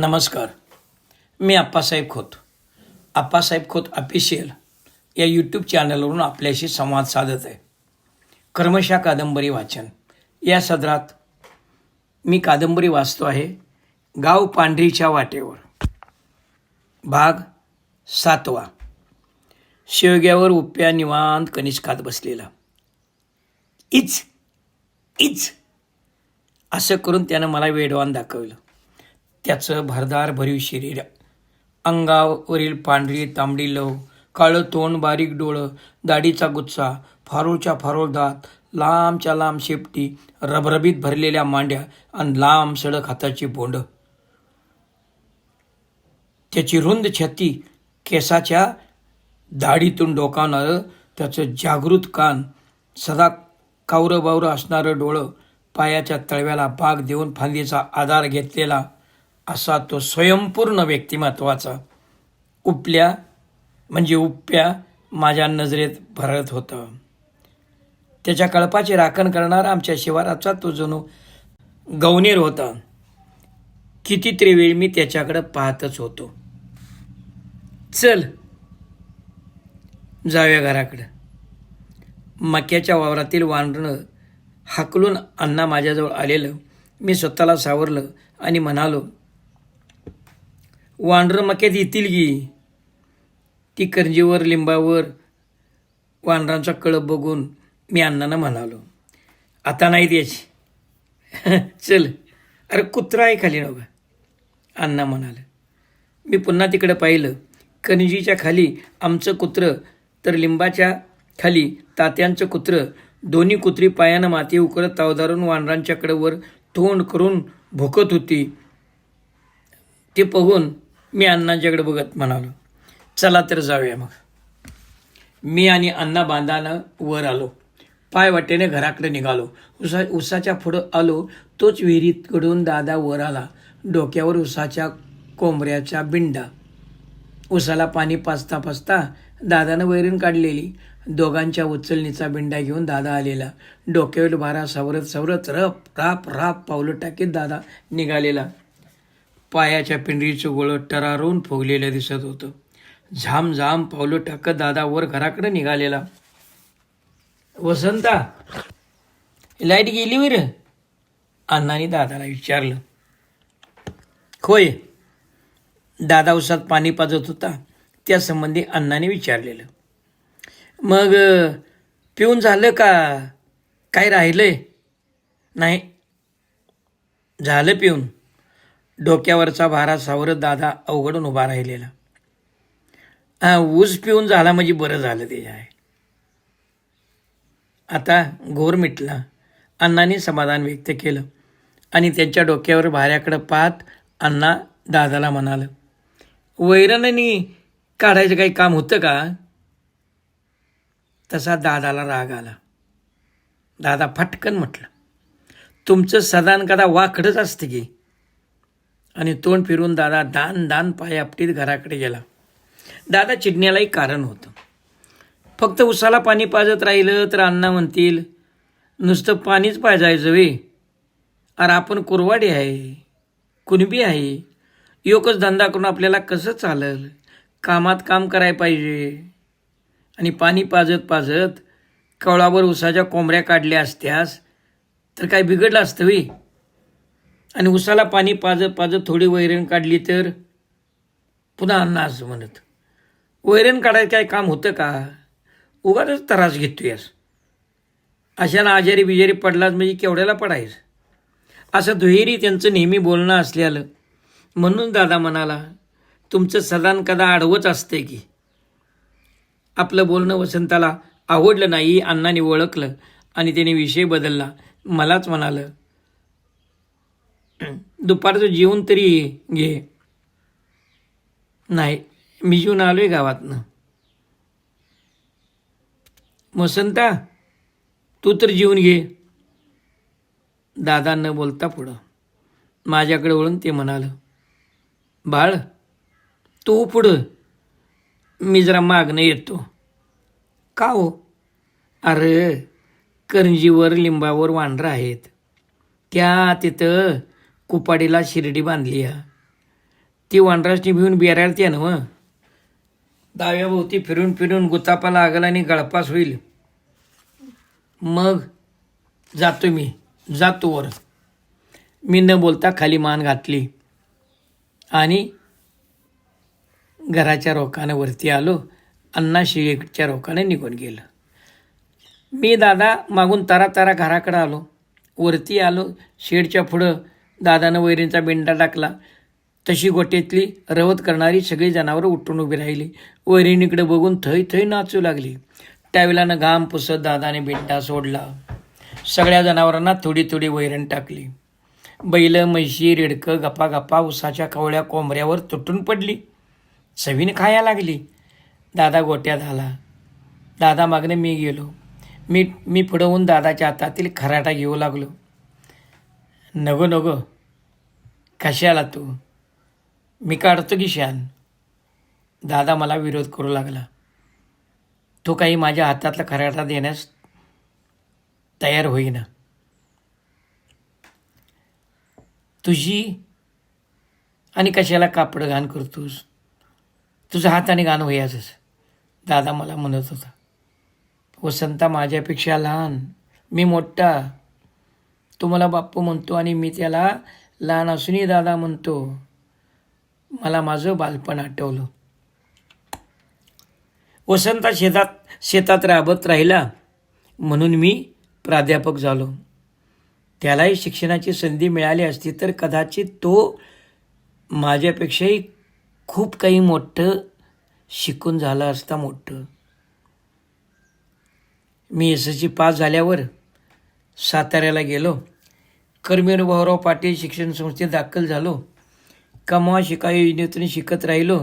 नमस्कार. मी आप्पासाहेब खोत. आप्पासाहेब खोत ऑफिशियल या यूट्यूब चॅनलवरून आपल्याशी संवाद साधत आहे. कर्मशा कादंबरी वाचन. या सदरात मी कादंबरी वाचतो आहे गाव पांढरीच्या वाटेवर. भाग सातवा. शेवग्यावर उप्या निवांत कनिष्कात बसलेला. Each each. असं करून त्यानं मला वेडवान दाखवलं. त्याचं भरदार भरीव शरीर. अंगावरील पांढरी तांबडी लव काळं तोंड बारीक डोळं दाढीचा गुच्छा फारोळच्या फारोळ दात लांबच्या लांब शेपटी रबरबीत भरलेल्या मांड्या आणि लांब सडक हाताची बोंड. त्याची रुंद छाती केसाच्या दाढीतून डोकावणारं त्याचं जागृत कान सदा कावरं बावरं असणारं डोळं पायाच्या तळव्याला बाग देऊन फांदीचा आधार घेतलेला असा तो स्वयंपूर्ण व्यक्तिमत्वाचा उपल्या म्हणजे उप्या माझ्या नजरेत भरत होता. त्याच्या कळपाची राखण करणारा आमच्या शिवाराचा तो जणू गवनेर होता. कितीतरी वेळ मी त्याच्याकडं पाहतच होतो. चल जाऊया घराकडं. मक्याच्या वावरातील वानरणं हाकलून अण्णा माझ्याजवळ आलेलं. मी स्वतःला सावरलं आणि म्हणालो वांढरं मक्यात येतील की? ती करंजीवर लिंबावर वानरांचा कळप बघून मी अण्णांना म्हणालो आता नाही द्यायची चल अरे कुत्रा आहे खाली नव्हा. अण्णा म्हणाले मी पुन्हा तिकडे पाहिलं. कणजीच्या खाली आमचं कुत्रं तर लिंबाच्या खाली तात्यांचं कुत्रं. दोन्ही कुत्री पायानं माती उकरत तावदारून वानरांच्याकडे वर तोंड करून भुकत होती. ते पाहून मी अण्णांच्याकडे बघत म्हणालो. चला तर जाऊया मग. मी आणि अण्णा बांधानं वर आलो. पाय वाटेने घराकडे निघालो. उसा उसाच्या पुढं आलो. तोच विहिरीतकडून दादा वर आला. डोक्यावर उसाच्या कोंबऱ्याच्या बिंडा. उसाला पाणी पाचता पाचता दादानं वैरण काढलेली. दोघांच्या उचलणीचा बिंडा घेऊन दादा आलेला. डोक्यावर भारा सावरत सावरत रप राप राप पावलं टाकीत दादा निघालेला. पायाच्या पिंडरीचं गोळं टरारून फुगलेलं दिसत होतं. झाम झाम पावलं टाकत दादा वर घराकडे निघालेला. वसंता लाइट गेली वर अण्णाने दादाला विचारलं. होय. दादा उसात पाणी पाजत होता. त्या संबंधी अण्णाने विचारलेलं. मग पिऊन झालं का? काय राहिलंय? नाही. झालं पिऊन. डोक्यावरचा भारा सावरत दादा अवघडून उभा राहिलेला. हा ऊस पिऊन झाला म्हणजे बरं झालं ते आहे. आता घोर मिटला. अण्णांनी समाधान व्यक्त केलं. आणि त्यांच्या डोक्यावर भाऱ्याकडं पाहत अण्णा दादाला म्हणालं वैरणनी काढायचं काही काम होतं का? तसा दादाला राग आला. दादा फटकन म्हटलं तुमचं सदान कदा वाकडंच असतं की. आणि तोंड फिरून दादा दान दान पाय आपटीत घराकडे गेला. दादा चिडण्यालाही कारण होतं. फक्त उसाला पाणी पाजत राहिलं तर अण्णा म्हणतील नुसतं पाणीच पाजायचं वे. अरे आपण कुरवाडी आहे कुणबी आहे. योगच धंदा करून आपल्याला कसं चालेल? कामात काम करायला पाहिजे. आणि पाणी पाजत पाजत कवळावर उसाच्या कोंबऱ्या काढल्या असत्यास तर काय बिघडलं असतं वे? आणि उसाला पाणी पाजत पाजत थोडी वैरण काढली तर पुन्हा अन्न असं म्हणत वैरण काढायचं काय काम होतं का? उगाच त्रास घेतोयस. अशानं आजारी बिजारी पडलाच म्हणजे केवढ्याला पडायस? असं दुहेरी त्यांचं नेहमी बोलणं असल्यालं म्हणून दादा म्हणाला तुमचं सदान कदा आडवंच असतंय की. आपलं बोलणं वसंताला आवडलं नाही अण्णाने ओळखलं आणि त्याने विषय बदलला. मलाच म्हणालं दुपारचं जेवण तरी घे. नाही मी जेवून आहे गावातनं. वसंता तू तर जेवून घे. दादा न बोलता पुढं. माझ्याकडे वळून ते म्हणालं बाळ तू पुढं. मी जरा मागणं येतो. का हो? अरे करंजीवर लिंबावर वांढरं आहेत. त्या तिथं कुपाडीला शिर्डी बांधली आहे. ती वानरासनी भिवून बेराळते ना व दाव्याभोवती फिरून फिरून गुतापा लागला आणि गळपास होईल. मग जातो मी. जातो वर. मी न बोलता खाली मान घातली. आणि घराच्या रोखानं वरती आलो. अण्णा शिळेच्या रोखानं निघून गेलं. मी दादा मागून तारा तारा घराकडं आलो. वरती आलो. शेडच्या पुढं दादानं वैरींचा बेंडा टाकला. तशी गोटेतली रवत करणारी सगळी जनावरं उठून उभी राहिली. वैरिणीकडे बघून थै थै नाचू लागली. त्यावेळेला घाम पुसत दादाने बेंडा सोडला. सगळ्या जनावरांना थोडी थोडी वैरण टाकली. बैल म्हशी रेडकं गप्पा गप्पा उसाच्या कवळ्या कोंबऱ्यावर तुटून पडली. चवीने खाया लागली. दादा गोट्यात आला. दादा मागणे मी गेलो. मी मी पुढं होऊन दादाच्या हातातील खराटा घेऊ लागलो. नगो नगो. कशाला तू? मी काढतो की शान. दादा मला विरोध करू लागला. तो काही माझ्या हातातला खराटा देण्यास तयार होईना. तुझी आणि कशाला कापड घाण करतोस? तुझं हाताने घाण होयाचंच दादा मला म्हणत होता. वसंता माझ्यापेक्षा लहान. मी मोठा. तो मला बाप्पू म्हणतो आणि मी त्याला लहान असूनही दादा म्हणतो मला माझं बालपण आठवलं. वसंता शेतात शेतात राबत राहिला म्हणून मी प्राध्यापक झालो. त्यालाही शिक्षणाची संधी मिळाली असती तर कदाचित तो माझ्यापेक्षाही खूप काही मोठं शिकून झालं असता मोठं. मी एस एस सी पास झाल्यावर साताऱ्याला गेलो. कर्मीर भाऊराव पाटील शिक्षण संस्थेत दाखल झालो. कमावा शिका योजनेतून शिकत राहिलो.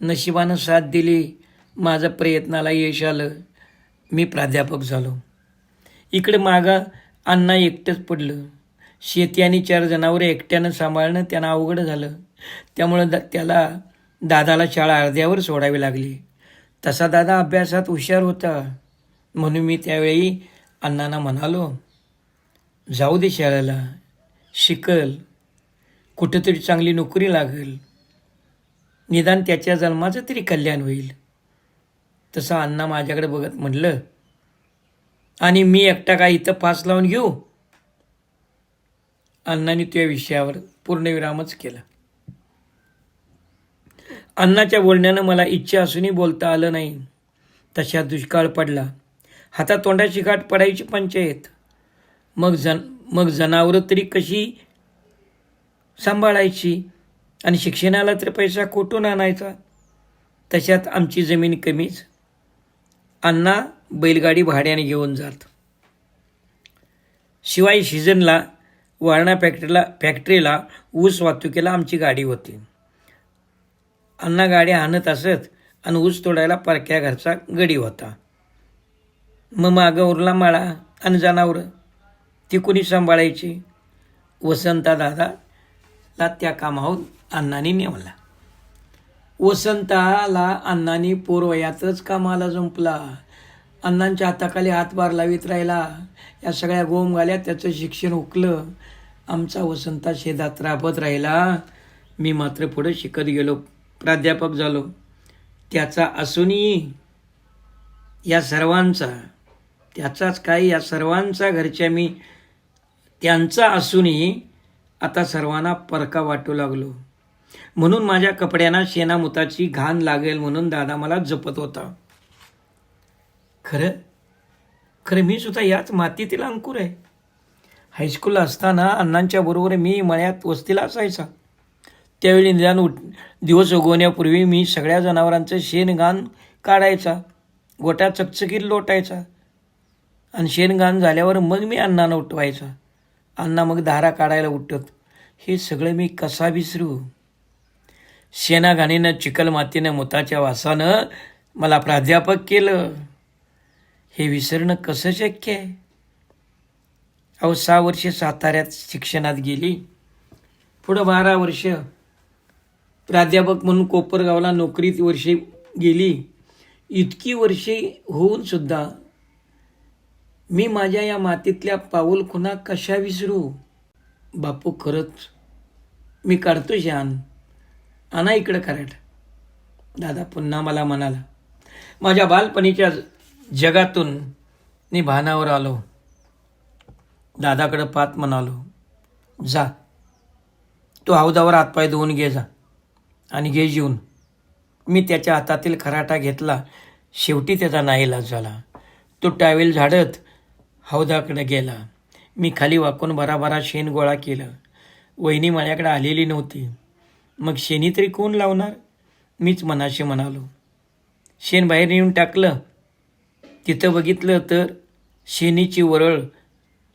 नशिबानं साथ दिली. माझा प्रयत्नाला यश आलं. मी प्राध्यापक झालो. इकडे मागा अण्णा एकटंच पडलं. शेती आणि चार जनावरं एकट्यानं सांभाळणं त्यांना अवघड झालं. त्यामुळं दा त्याला दादाला शाळा अर्ध्यावर सोडावी लागली. तसा दादा अभ्यासात हुशार होता. म्हणून मी त्यावेळी अण्णांना म्हणालो जाऊ दे शाळेला. शिकल. कुठंतरी चांगली नोकरी लागेल. निदान त्याच्या जन्माचं तरी कल्याण होईल. तसं अण्णा माझ्याकडे बघत म्हणलं आणि मी एकटा काय इथं पास लावून घेऊ? अण्णांनी त्या विषयावर पूर्णविरामच केला. अण्णाच्या बोलण्यानं मला इच्छा असूनही बोलता आलं नाही. तशा दुष्काळ पडला. हातातोंडाची गाठ पडायची पंचायत. मग जन मग जनावरं तरी कशी सांभाळायची? आणि शिक्षणाला तर पैसा कुठून आणायचा? तशात आमची जमीन कमीच. अण्णा बैलगाडी भाड्याने घेऊन जात. शिवाय सीझनला वारणा फॅक्टरीला फॅक्टरीला ऊस वाहतुकीला आमची गाडी होती. अण्णा गाडी आणत असत आणि ऊस तोडायला परक्या घरचा गडी होता. मग मागं उरला माळा आणि जनावरं. ती कुणी सांभाळायची? वसंता दादाला त्या कामावर अण्णांनी नेमला वसंताला अण्णांनी पूर्वयातच कामाला जुंपला. अण्णांच्या हाताखाली हातभार लावित राहिला. या सगळ्या गोमगाल्या त्याचं शिक्षण हुकलं. आमचा वसंता शेतात राबत राहिला. मी मात्र पुढं शिकत गेलो. प्राध्यापक झालो. त्याचा असूनही या सर्वांचा त्याचाच काय या सर्वांचा घरच्या मी त्यांचा असूनही आता सर्वांना परका वाटू लागलो. म्हणून माझ्या कपड्यांना शेणामुताची घाण लागेल म्हणून दादा मला जपत होता. खरं? खरं मी सुद्धा याच मातीतील अंकुर आहे. हायस्कूलला असताना अण्णांच्या बरोबर मी मळ्यात वस्तीला असायचा. त्यावेळी निदान उठ दिवस उगवण्यापूर्वी मी सगळ्या जनावरांचं शेणघाण काढायचा. गोट्या चकचकीत लोटायचा. आणि शेणघाण झाल्यावर मग मी अण्णांना उठवायचा. अण्णा मग धारा काढायला उठत हे सगळं मी कसा विसरू? शेणाघाणीनं चिकल मातीनं मुताच्या वासानं मला प्राध्यापक केलं. हे विसरणं कसं शक्य आहे? अहो सहा वर्षे साताऱ्यात शिक्षणात गेली. पुढं बारा वर्ष प्राध्यापक म्हणून कोपरगावला नोकरीत वर्षे गेली. इतकी वर्षे होऊन सुद्धा मी माझ्या या मातीतल्या पाऊल खुना कशा विसरू? बापू खरंच मी काढतो शान. आणा इकडं कराट दादा पुन्हा मला म्हणाला माझ्या बालपणीच्या जगातून मी भानावर आलो. दादाकडं पात म्हणालो जा. तू हौदावर हातपाय धुवून घे जा आणि घे जीवन मी त्याच्या हातातील खराटा घेतला. शेवटी त्याचा नाईलाज झाला. तो टॅवेल झाडत हौदाकडे गेला. मी खाली वाकून भराभरा शेण गोळा केलं. वहिनी माझ्याकडे आलेली नव्हती. मग शेणी तरी कोण लावणार? मीच मनाशी म्हणालो. शेण बाहेर नेऊन टाकलं. तिथं बघितलं तर शेणीची वरळ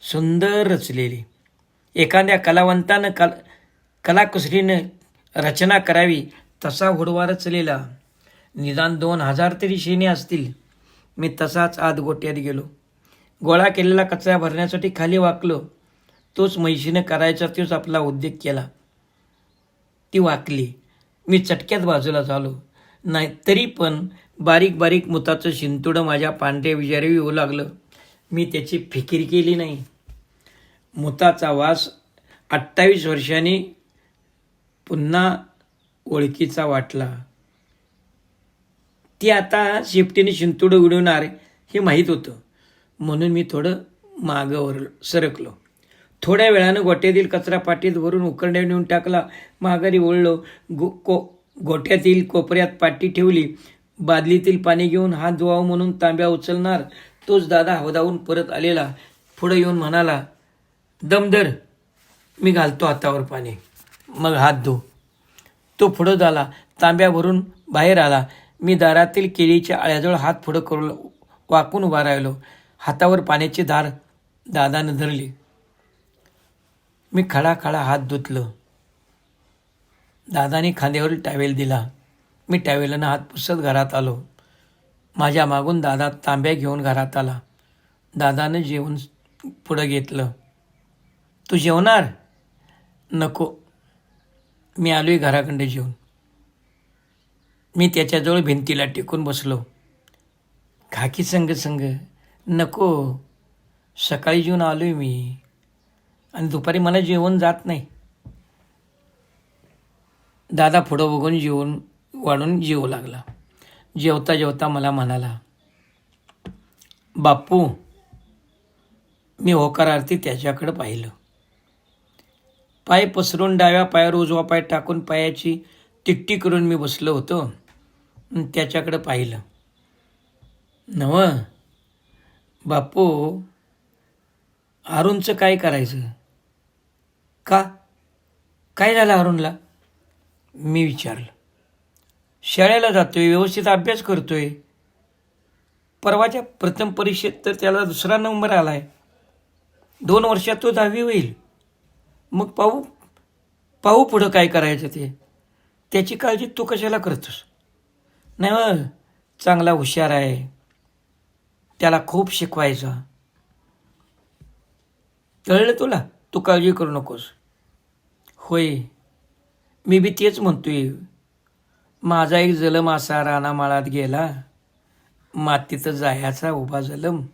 सुंदर रचलेली. एखाद्या कलावंतानं कल कलाकुसरीनं रचना करावी तसा हुडवा रचलेला. निदान दोन हजार तरी शेणी असतील. मी तसाच आत गोट्यात गेलो. गोळा केलेला कचरा भरण्यासाठी खाली वाकलो. तोच म्हैशीनं करायचा तोच आपला उद्योग केला. ती वाकली. मी चटक्यात बाजूला झालो नाही तरी पण बारीक बारीक मुताचं शिंतुडं माझ्या पांढऱ्या विजारी येऊ लागलं. मी त्याची फिकीर केली नाही. मुताचा वास अठ्ठावीस वर्षांनी पुन्हा ओळखीचा वाटला. ती आता शेपटीने शिंतुडं उडवणार हे माहीत होतं. म्हणून मी थोडं मागं सरकलो. थोड्या वेळानं गोट्यातील कचरा पाटीत भरून उकरड्या नेऊन टाकला. माघारी ओळलो गो को गोट्यातील कोपऱ्यात पाटी ठेवली. बादलीतील पाणी घेऊन हात धुवावं म्हणून तांब्या उचलणार. तोच दादा हौदावून परत आलेला. पुढं येऊन म्हणाला दमदर मी घालतो हातावर पाणी. मग हात धु. तो पुढं झाला. तांब्या भरून बाहेर आला. मी दारातील केळीच्या आळ्याजवळ हात पुढं करू वाकून उभा राहिलो. हातावर पाण्याची धार दादानं धरली. मी खळा खळा हात धुतलं. दादाने खांद्यावर टॅवेल दिला. मी टॅवेलनं हात पुसत घरात आलो. माझ्या मागून दादा तांब्या घेऊन घरात आला. दादानं जेवण पुढं घेतलं. तू जेवणार? नको. मी आलोय घराकडे जेवून. मी त्याच्याजवळ भिंतीला टेकून बसलो. खाकी संग संग नको सकाळी जेवून आहे मी. आणि दुपारी मला जेवण जात नाही. दादा पुढं बघून जेवण वाढून जेवू लागला. जेवता जेवता मला म्हणाला बापू मी होकार आरती पाहिलं. पाय पसरून डाव्या पायावर उजवा पाय टाकून पायाची तिट्टी करून मी बसलो होतो. त्याच्याकडं पाहिलं. नव बापू अरुणचं काय करायचं? का? काय झालं अरुणला? मी विचारलं. शाळेला जातोय व्यवस्थित अभ्यास करतोय. परवाच्या प्रथम परीक्षेत तर त्याला दुसरा नंबर आलाय. दोन वर्षात तो दहावी होईल. मग पाहू पाहू पुढं काय करायचं ते. त्याची काळजी तू कशाला करतोस? नाही चांगला हुशार आहे. त्याला खूप शिकवायचा. कळलं तुला? तू काळजी करू नकोस. होय. मी बी तेच म्हणतोय. माझा एक जलम असा रानामाळात गेला. मातीत जायचा उभा जलम.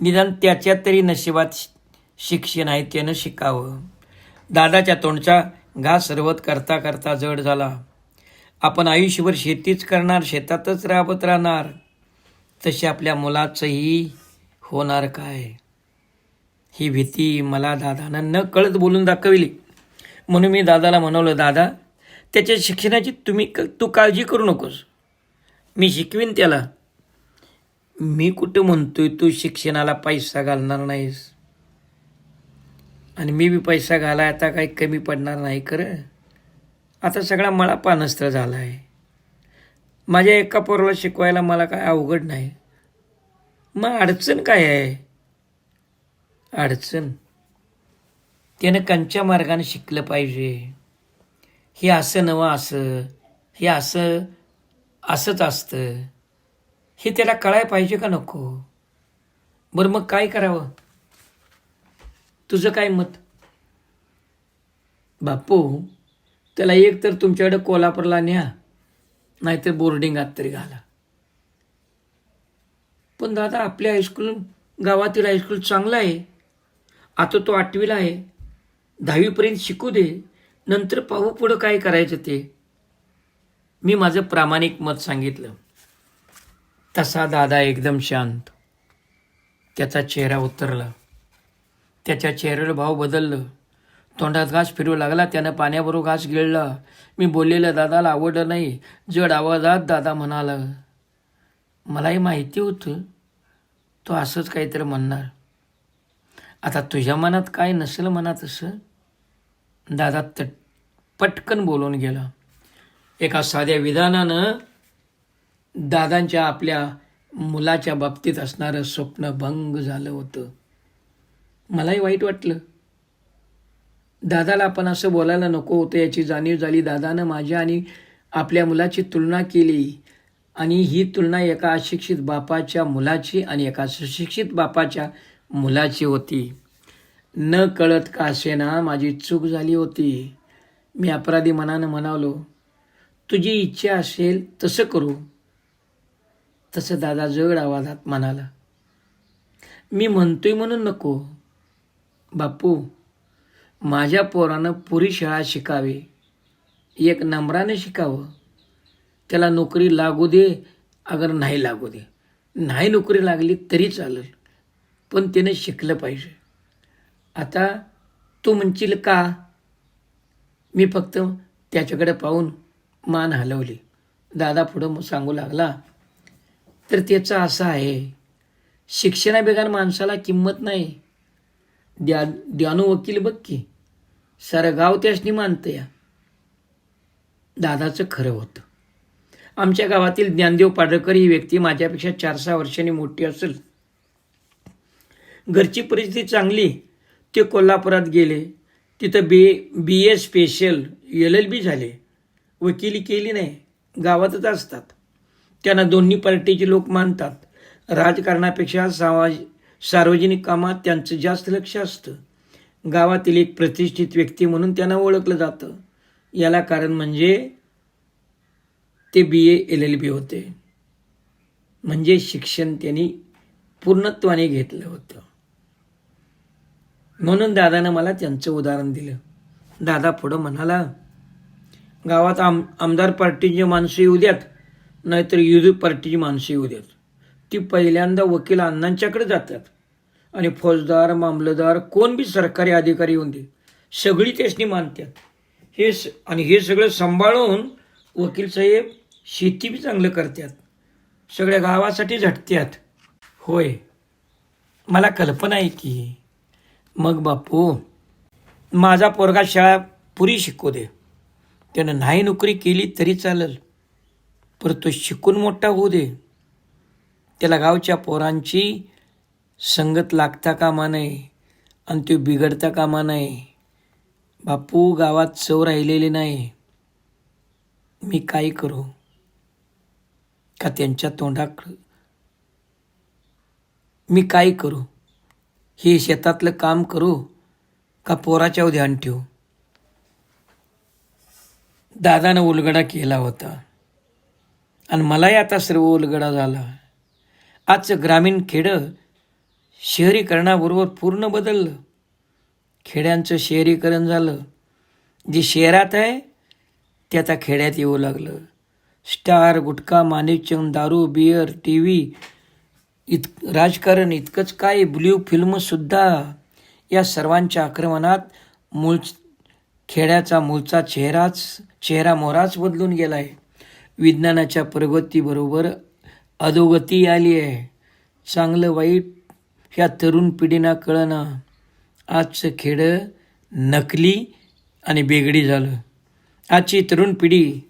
निदान त्याच्यात तरी नशिबात शि- शिक्षण आहे त्यानं शिकावं. दादाच्या तोंडचा घास सरवत करता करता जड झाला. आपण आयुष्यभर शेतीच करणार शेतातच राबत राहणार. तशी आपल्या मुलाचंही होणार काय? ही भीती मला दादानं न कळत बोलून दाखविली. म्हणून मी दादाला म्हणवलं दादा त्याच्या शिक्षणाची तुम्ही क तू काळजी करू नकोस. मी शिकवीन त्याला. मी कुठं म्हणतोय तू शिक्षणाला पैसा घालणार नाहीस? आणि मी बी पैसा घालाय आता काही कमी पडणार नाही खरं? आता सगळा मळा पानस्त्र झाला आहे माझ्या एका पोराला शिकवायला मला काय अवघड नाही. मग अडचण काय आहे? अडचण. त्यानं कंच्या मार्गाने शिकलं पाहिजे. हे असं नवं असं हे असं असंच असतं. हे त्याला कळाय पाहिजे का नको? बरं मग काय करावं? तुझं काय मत? बापू त्याला एक तर तुमच्याकडे कोल्हापूरला न्या. नाहीतर बोर्डिंगात तरी घाला. पण दादा आपल्या हायस्कूल गावातील हायस्कूल चांगलं आहे. आता तो आठवीला आहे. दहावीपर्यंत शिकू दे. नंतर पाहू पुढं काय करायचं ते. मी माझं प्रामाणिक मत सांगितलं. तसा दादा एकदम शांत. त्याचा चेहरा उतरला. त्याच्या चेहऱ्याला भाव बदललं. तोंडात घास फिरू लागला त्यानं पाण्याबरोबर घास गिळला. मी बोललेलं दादाला आवडलं नाही. जड आवाजात दादा म्हणाला मलाही माहिती होतं. तो असंच काहीतरी म्हणणार. आता तुझ्या मनात काय नसेल मनात असं? दादा तट पटकन बोलून गेला. एका साध्या विधानानं दादांच्या आपल्या मुलाच्या बाबतीत असणारं स्वप्न भंग झालं होतं. मलाही वाईट वाटलं. दादाला आपण असं बोलायला नको होतं याची जाणीव झाली. दादानं माझ्या आणि आपल्या मुलाची तुलना केली. आणि ही तुलना एका अशिक्षित बापाच्या मुलाची आणि एका सुशिक्षित बापाच्या मुलाची होती. न कळत का असेना माझी चूक झाली होती. मी अपराधी मनानं म्हणालो तुझी इच्छा असेल तसं करू. तसं दादा जड आवाजात म्हणाला मी म्हणतोय म्हणून नको. बापू माझ्या पोरानं पुरी शाळा शिकावी. एक नम्रानं शिकावं. त्याला नोकरी लागू दे अगर नाही लागू दे. नाही नोकरी लागली तरी चालेल पण त्यानं शिकलं पाहिजे. आता तू म्हणशील का? मी फक्त त्याच्याकडे पाहून मान हलवली. दादा पुढं मग सांगू लागला तर त्याचं असं आहे शिक्षणाबेगार माणसाला किंमत नाही. द्या द्यानो वकील बघ की. सारं गाव त्यासनी मानतं या. दादाचं खरं होतं. आमच्या गावातील ज्ञानदेव पाडळकर ही व्यक्ती माझ्यापेक्षा चार सहा वर्षांनी मोठी असेल. घरची परिस्थिती चांगली ते कोल्हापुरात गेले. तिथं B B A special L L B झाले. वकिली केली नाही गावातच असतात. त्यांना दोन्ही पार्टीचे लोक मानतात. राजकारणापेक्षा सामाज सार्वजनिक कामात त्यांचं जास्त लक्ष असतं. गावातील एक प्रतिष्ठित व्यक्ती म्हणून त्यांना ओळखलं जातं. याला कारण म्हणजे ते बी ए एल एल बी होते. म्हणजे शिक्षण त्यांनी पूर्णत्वाने घेतलं होतं. म्हणून दादानं मला त्यांचं उदाहरण दिलं. दादा पुढं म्हणाला गावात आम आमदार पार्टीची माणसं येऊ द्यात नाहीतर युद्ध पार्टीची माणसं येऊ द्यात. ती पहिल्यांदा वकील अण्णांच्याकडे जातात. आणि फौजदार मामलदार कोण बी सरकारी अधिकारी येऊन दे सगळी त्यासनी मानतात हे स आणि हे सगळं सांभाळून वकील साहेब शेती बी चांगलं करतात सगळ्या गावासाठी झटत्यात. होय. मला कल्पना आहे की मग बापू माझा पोरगा शाळा पुरी शिकू दे. त्यानं नाही नोकरी केली तरी चालेल पर तो शिकून मोठा होऊ दे. त्याला गावच्या पोरांची संगत लागता कामा नये आणि तो बिघडता कामा नये. बापू गावात चव राहिलेली नाही. मी काय करू? का त्यांच्या तोंडाकडं मी काय करू? हे शेतातलं काम करू का पोराच्या ध्यान ठेवू? दादानं उलगडा केला होता. आणि मलाही आता सर्व उलगडा झाला. आजचं ग्रामीण खेडं शहरीकरणाबरोबर पूर्ण बदललं. खेड्यांचं शहरीकरण झालं. जे शहरात आहे ते आता खेड्यात येऊ लागलं. स्टार गुटखा मानेचंद दारू बियर टी व्ही इत राजकारण इतकंच काय? ब्ल्यू फिल्मसुद्धा या सर्वांच्या आक्रमणात मूळ खेड्याचा मूळचा चेहराच चेहरा मोहराच बदलून गेला आहे विज्ञानाच्या प्रगतीबरोबर अधोगती आली आहे. चांगलं वाईट ह्या तरुण पिढीना कळणं आजचं खेडं नकली आणि बेगडी झालं. आजची तरुण पिढी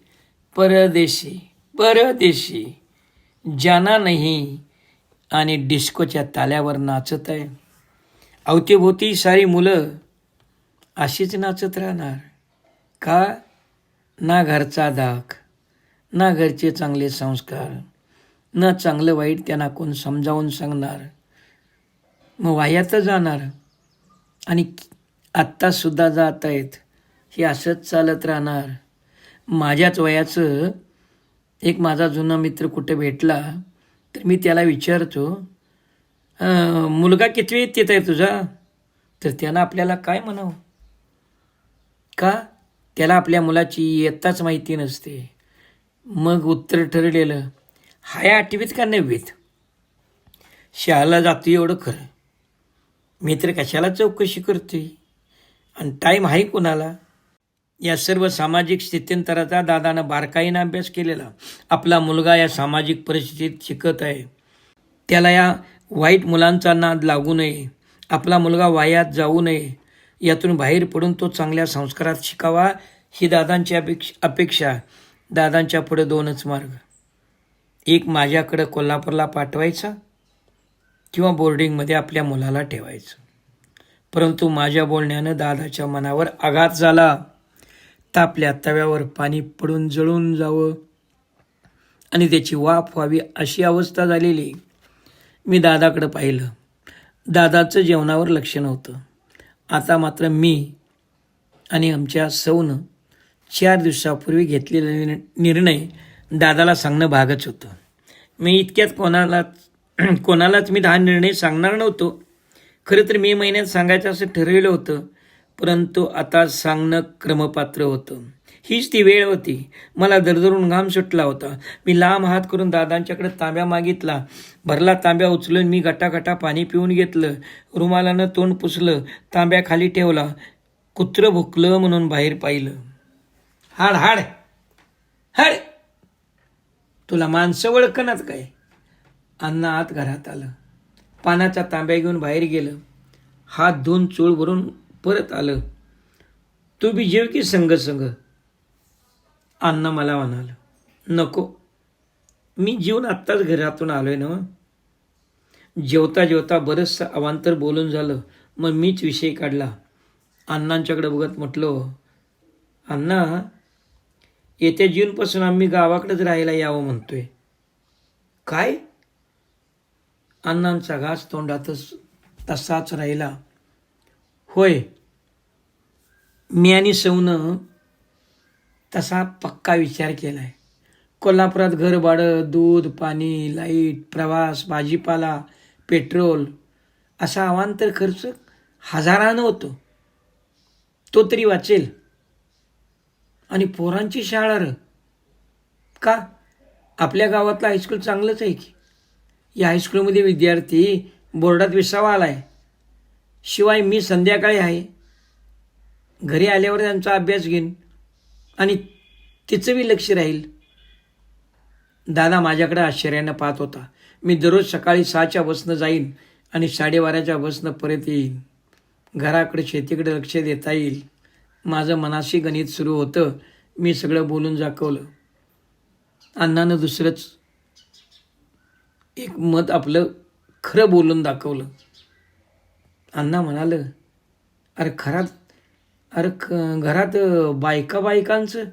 परदेशी परदेशी जाना नाही आणि डिस्कोच्या ताल्यावर नाचत आहे. अवतीभोवती सारी मुलं अशीच नाचत राहणार. का? ना घरचा दाख ना घरचे चांगले संस्कार ना चांगलं वाईट त्यांना कोण समजावून सांगणार? मग वायात जाणार. आणि आत्तासुद्धा जात आहेत. हे असंच चालत राहणार. माझ्याच वयाचं एक माझा जुना मित्र कुठे भेटला तर मी त्याला विचारतो मुलगा कितवी येत आहे तुझा? तर त्यानं आपल्याला काय म्हणावं? का? त्याला आपल्या मुलाची इयत्ताच माहिती नसते. मग उत्तर ठरलेलं हाय आठवीत का नववीत? शाळेला जातो एवढं खरं. मी तर कशाला चौकशी करतोय? आणि टाईम आहे कोणाला? या सर्व सामाजिक स्थित्यंतराचा दादानं बारकाईनं अभ्यास केलेला. आपला मुलगा या सामाजिक परिस्थितीत शिकत आहे. त्याला या वाईट मुलांचा नाद लागू नये. आपला मुलगा वायात जाऊ नये. यातून बाहेर पडून तो चांगल्या संस्कारात शिकावा ही दादांची अपेक्ष अपेक्षा. दादांच्या पुढे दोनच मार्ग. एक माझ्याकडं कोल्हापूरला पाठवायचा किंवा बोर्डिंगमध्ये आपल्या मुलाला ठेवायचं. परंतु माझ्या बोलण्यानं दादाच्या मनावर आघात झाला. तापल्या तव्यावर पाणी पडून जळून जावं. आणि त्याची वाफ व्हावी अशी अवस्था झालेली. मी दादाकडं पाहिलं. दादाचं जेवणावर लक्ष नव्हतं. आता मात्र मी आणि आमच्या सौनं चार दिवसापूर्वी घेतलेला निर्णय दादाला सांगणं भागच होतं. मी इतक्यात कोणालाच कोणालाच मी हा निर्णय सांगणार नव्हतो. खरं तर मे महिन्यात सांगायचं असं ठरवलं होतं परंतु आता सांगणं क्रमपात्र होतं. हीच ती वेळ होती. मला दरदरून घाम सुटला होता. मी लांब हात करून दादांच्याकडे तांब्या मागितला. भरला तांब्या उचलून मी गटागटा पाणी पिऊन घेतलं. रुमालानं तोंड पुसलं. तांब्या खाली ठेवला. कुत्रं भुकलं म्हणून बाहेर पाहिलं. हाड हाड हाड. तुला माणसं ओळखनात काय? अण्णा आत घरात आलं. पानाचा तांब्या घेऊन बाहेर गेलं. हात धुवून चूळ भरून परत आलं. तू बी जेव की संग संग. अण्णा मला म्हणालं नको. मी जीवन आत्ताच घरातून आलो आहे ना जेवता जेवता बरंचसं अवांतर बोलून झालं. मग मीच विषय काढला. अण्णांच्याकडे बघत म्हटलं अण्णा येत्या जूनपासून आम्ही गावाकडेच राहायला यावं म्हणतोय. काय? अण्णांचा घास तोंडातच तसाच राहिला. होय मी आणि सौनं तसा पक्का विचार केला आहे कोल्हापुरात घर भाडं दूध पाणी लाइट प्रवास भाजीपाला पेट्रोल असा अवांतर खर्च हजारानं होतो. तो तरी वाचेल. आणि पोरांची शाळा र. का? आपल्या गावातलं हायस्कूल चांगलंच आहे की? या हायस्कूलमध्ये विद्यार्थी बोर्डात विसावा आलाय. शिवाय मी संध्याकाळी आहे. घरी आल्यावर त्यांचा अभ्यास घेईन आणि तिचं बी लक्ष राहील. दादा माझ्याकडे आश्चर्यानं पाहत होता. मी दररोज सकाळी सहाच्या बसनं जाईन आणि साडेबाराच्या बसनं परत येईन. घराकडे शेतीकडे लक्ष देता येईल. माझं मनाशी गणित सुरू होतं. मी सगळं बोलून दाखवलं. अण्णानं दुसरंच एक मत आपलं खरं बोलून दाखवलं. अण्णा म्हणालं अरे खरात अरे ख- घरात बायका बायकांचं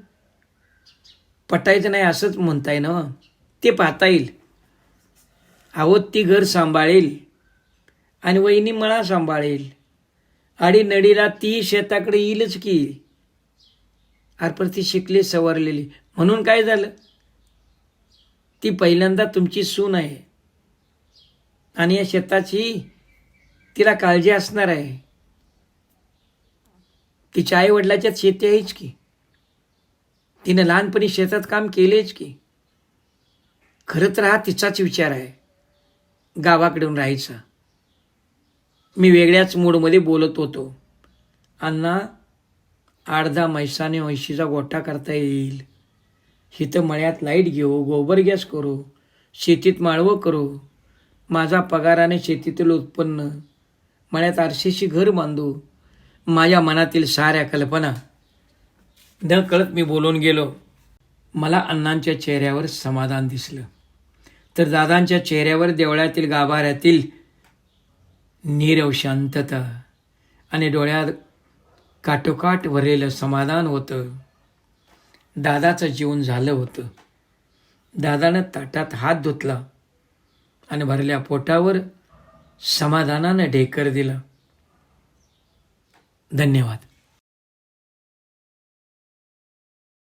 पटायचं नाही असंच म्हणताय ना. ते पाहता येईल. आवत ती घर सांभाळेल आणि वहिनी मळा सांभाळेल. आडी नडीला ती शेताकडे येईलच की. अरे पर ती शिकली सवरलेली. म्हणून काय झालं? ती पहिल्यांदा तुमची सून आहे. आणि या शेताची तिला काळजी असणार आहे. तिच्या आई वडिलाच्यात शेती आहेच की. तिनं लहानपणी शेतात काम केलेच की. खरं तर हा तिचाच विचार आहे. गावाकडून राहायचा. मी वेगळ्याच मूडमध्ये बोलत होतो. अण्णा अर्धा मैसाने म्हशीचा गोठा करता येईल. हिथं मळ्यात लाइट घेऊ गोबर गॅस करू शेतीत माळवं करू. माझा पगाराने शेतीतील उत्पन्न मळ्यात आरशेशी घर बांधू माझ्या मनातील साऱ्या कल्पना. न कळत मी बोलून गेलो. मला अण्णांच्या चेहऱ्यावर समाधान दिसलं. तर दादांच्या चेहऱ्यावर देवळातील गाभाऱ्यातील नीरव शांतता आणि डोळ्यात काटोकाट भरलेलं समाधान होतं. दादाचं जीवन झालं होतं. दादानं ताटात हात धुतला. आणि भरल्या पोटावर समाधानानं ढेकर दिलं. धन्यवाद.